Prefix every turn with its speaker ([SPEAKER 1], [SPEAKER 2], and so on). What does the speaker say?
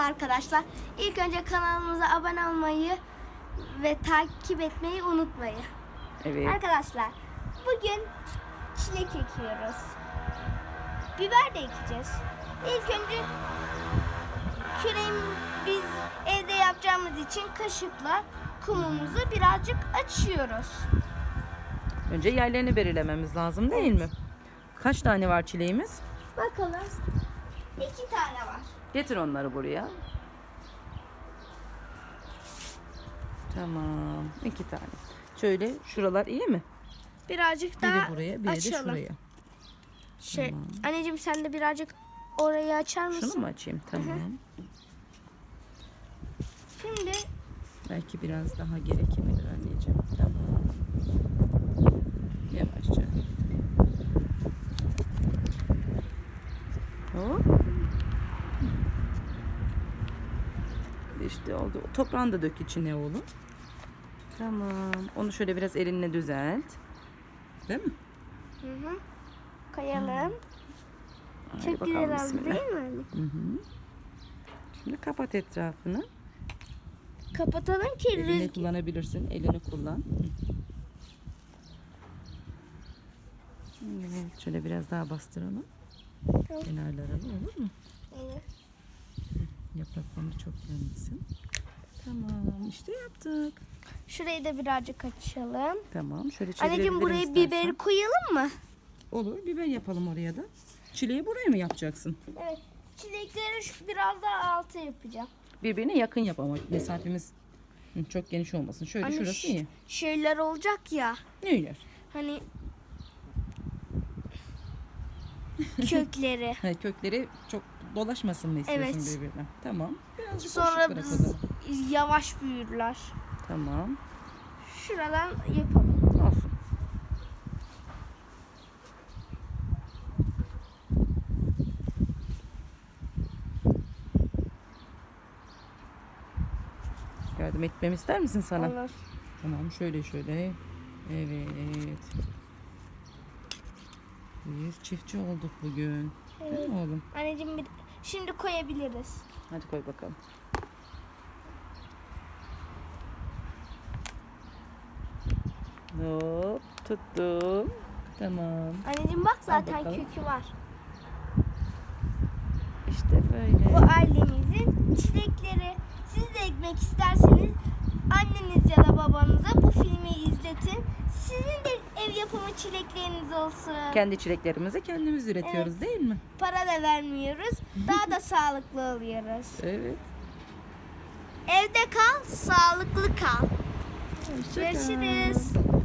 [SPEAKER 1] arkadaşlar. İlk önce kanalımıza abone olmayı ve takip etmeyi unutmayın.
[SPEAKER 2] Evet.
[SPEAKER 1] Arkadaşlar bugün çilek ekiyoruz. Biber de ekeceğiz. İlk önce küreğimi biz evde yapacağımız için kaşıkla kumumuzu birazcık açıyoruz.
[SPEAKER 2] Önce yerlerini belirlememiz lazım değil mi? Kaç tane var çileğimiz?
[SPEAKER 1] Bakalım. İki tane var.
[SPEAKER 2] Getir onları buraya. Tamam. iki tane. Şöyle şuralar iyi mi?
[SPEAKER 1] Birazcık
[SPEAKER 2] Biri
[SPEAKER 1] daha
[SPEAKER 2] buraya, biri de
[SPEAKER 1] açalım.
[SPEAKER 2] şuraya.
[SPEAKER 1] Şey, anneciğim sen de birazcık orayı açar mısın?
[SPEAKER 2] Şunu mu açayım? Tamam.
[SPEAKER 1] Şimdi
[SPEAKER 2] Belki biraz daha gerekebilir anneciğim. Tamam. Yavaşça. Hop. İşte oldu. Toprağını da dök içine oğlum. Tamam. Onu şöyle biraz elinle düzelt. Değil mi?
[SPEAKER 1] hı hı, kayalım.
[SPEAKER 2] Hadi
[SPEAKER 1] Çok güzel oldu değil mi?
[SPEAKER 2] Hı hı. Şimdi kapat etrafını.
[SPEAKER 1] Kapatalım ki
[SPEAKER 2] Elini
[SPEAKER 1] rüzgar.
[SPEAKER 2] kullanabilirsin. Elini kullan. Evet, şöyle biraz daha bastıralım.
[SPEAKER 1] Tamam.
[SPEAKER 2] Kenarlarını olur mu? Çok gelmesin. Tamam işte yaptık.
[SPEAKER 1] Şurayı da birazcık açalım.
[SPEAKER 2] Tamam şöyle çevirebilirim
[SPEAKER 1] Anneciğim buraya
[SPEAKER 2] istersen.
[SPEAKER 1] biberi koyalım mı?
[SPEAKER 2] Olur biber yapalım oraya da. Çileği buraya mı yapacaksın?
[SPEAKER 1] Evet. Çilekleri şu biraz daha alta yapacağım.
[SPEAKER 2] Birbirine yakın yap ama mesafemiz hı, çok geniş olmasın. Şöyle
[SPEAKER 1] Anne,
[SPEAKER 2] şurası iyi.
[SPEAKER 1] Şeyler olacak ya.
[SPEAKER 2] Ne yer?
[SPEAKER 1] Hani kökleri.
[SPEAKER 2] Ha, kökleri çok dolaşmasın mı istiyorsun
[SPEAKER 1] Evet.
[SPEAKER 2] birbirine? Tamam. Birazcık
[SPEAKER 1] Sonra
[SPEAKER 2] boşluk
[SPEAKER 1] biz- yavaş büyürler.
[SPEAKER 2] Tamam.
[SPEAKER 1] Şuradan yapalım.
[SPEAKER 2] Olsun. Yardım etmemi ister misin sana?
[SPEAKER 1] Olur.
[SPEAKER 2] Tamam şöyle şöyle. Evet. Biz çiftçi olduk bugün. Değil
[SPEAKER 1] Evet.
[SPEAKER 2] mi oğlum?
[SPEAKER 1] Anneciğim bir... şimdi koyabiliriz.
[SPEAKER 2] Hadi koy bakalım. Hop tuttum. Tamam.
[SPEAKER 1] Anneciğim bak zaten kökü var.
[SPEAKER 2] İşte böyle.
[SPEAKER 1] Bu ailemizin çilekleri. Siz de ekmek isterseniz anneniz ya da babanıza bu çilekleriniz olsun.
[SPEAKER 2] Kendi çileklerimizi kendimiz üretiyoruz değil mi?
[SPEAKER 1] Para da vermiyoruz. Daha da sağlıklı oluyoruz.
[SPEAKER 2] Evet.
[SPEAKER 1] Evde kal, sağlıklı kal.
[SPEAKER 2] Hoşça kal.
[SPEAKER 1] Görüşürüz.